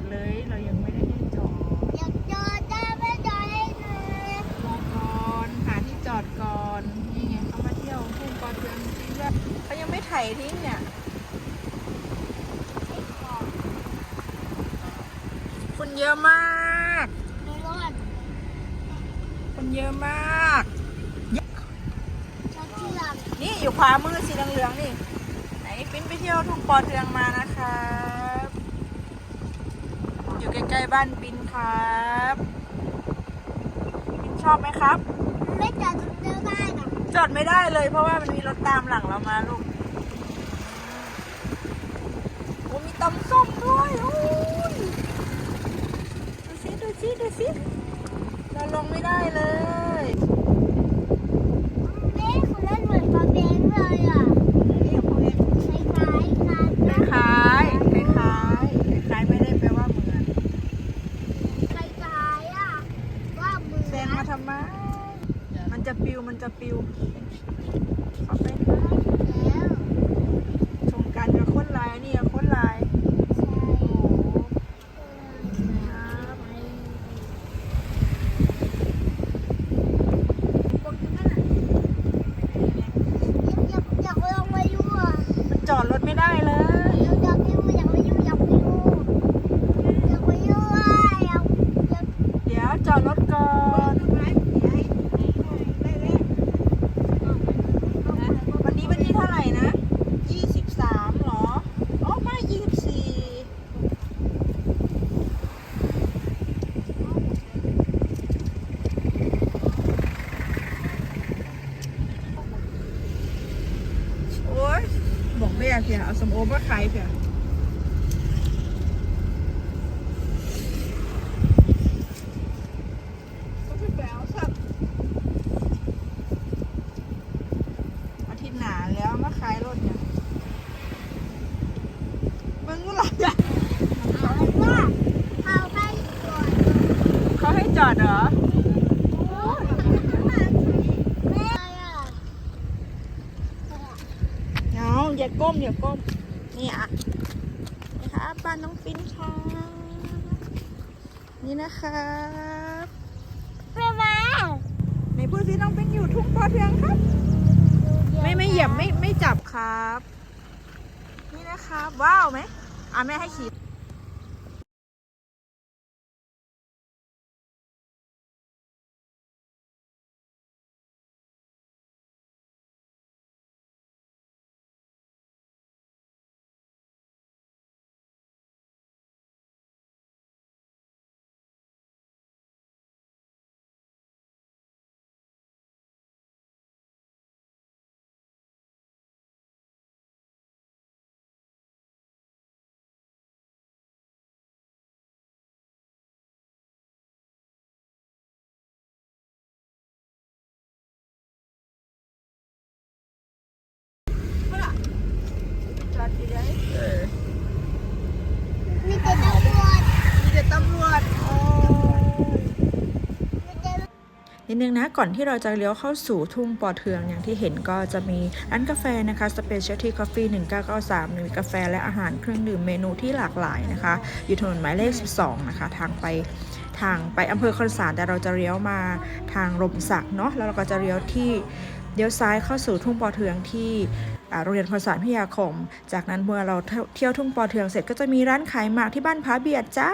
ดเลยเรายังไม่ได้ให้จอดอยากจอดได้ไม่จอดให้หน่อยรอก่อนหาที่จอดก่อนนี่ไงเขามาเที่ยวทุ่งปอเทืองจริงด้วยเขายังไม่ไถทิ้งเนี่ยคนเยอะมากไม่รอดคนเยอะมากชอบที่หลังนี่อยู่ขวามือสีเหลืองๆนี่ไหนปิ้นไปเที่ยวทุ่งปอเทืองมานะครับ อยู่ใกล้ๆบ้านปิ้นครับปิ้นชอบไหมครับ ไม่จอดตรงเดินได้นะจอดไม่ได้เลยเพราะว่ามันมีรถตามหลังเรามาลูกโอ้มีตำส้มด้วยโอ้ยดูสิดูสิดูสิเราลงไม่ได้เลย แม่คุณเล่นเหมือนปลาแบงเลยอะคล้ายๆกันนะ คล้ายๆคล้ายๆคล้ายๆไม่ได้แปลว่าเหมือน คล้ายๆอะว่าเหมือน แซงมาทำไม มันจะ ปิวมันจะปิวขอไปแล้วชมกันกับคนลายนี่กับคนลายโอ้โหครับบนนั้นน่ะอยากอยากลองมาอยู่อะมันจอดรถไม่ได้เลย อยากอยากอยู่อยากมาอยู่อยากมาอยู่อยากมาอยู่อะอยากอยาก เดี๋ยวจอดรถก่อนวันนี้วันที่เท่าไหร่นะยี่สิบสามหรออ๋อไม่ยี่สิบสี่โอ้ยบอกแม่ เพียเอาสมโอมาขายเพียก็ไปแปลสักอาทิตย์หนาแล้วมาขายรถเนี่ยมึงก็หลับอะเอาว่าเอาไปก่อนเขาให้จอดเหรอ แม่อะ เอาอย่าก้มอย่าก้มนี่อะนี่ค่ะบ้านน้องปิ้นค่ะนี่นะครับแม่มาไหนพูดสิน้องปิ้นอยู่ทุ่งปอเทืองครับ ไม่ไม่เหยียบไม่ไม่จับครับ นี่นะครับว้าวไหมอะแม่ให้ขี่จอด ทีเลยเออมีแต่ตำรวจมีแต่ตำรวจโอ้นิดนึงนะก่อนที่เราจะเลี้ยวเข้าสู่ทุ่งปอเทืองอย่างที่เห็นก็จะมีร้านกาแฟนะคะ Specialty Coffee 1993มีกาแฟและอาหารเครื่องดื่มเมนูที่หลากหลายนะคะ อยู่ถนนหมายเลข 12 นะคะ ทางไปทางไปอำเภอคอนสารแต่เราจะเลี้ยวมาทางลมสักเนาะแล้วเราก็จะเลี้ยวที่ เดี๋ยวซ้ายเข้าสู่ทุ่งปอเทืองที่โรงเรียนภาษาพิทยาคม จากนั้นเมื่อเราเที่ยวทุ่งปอเทืองเสร็จก็จะมีร้านขายหมากที่บ้านผาเบียดจ้า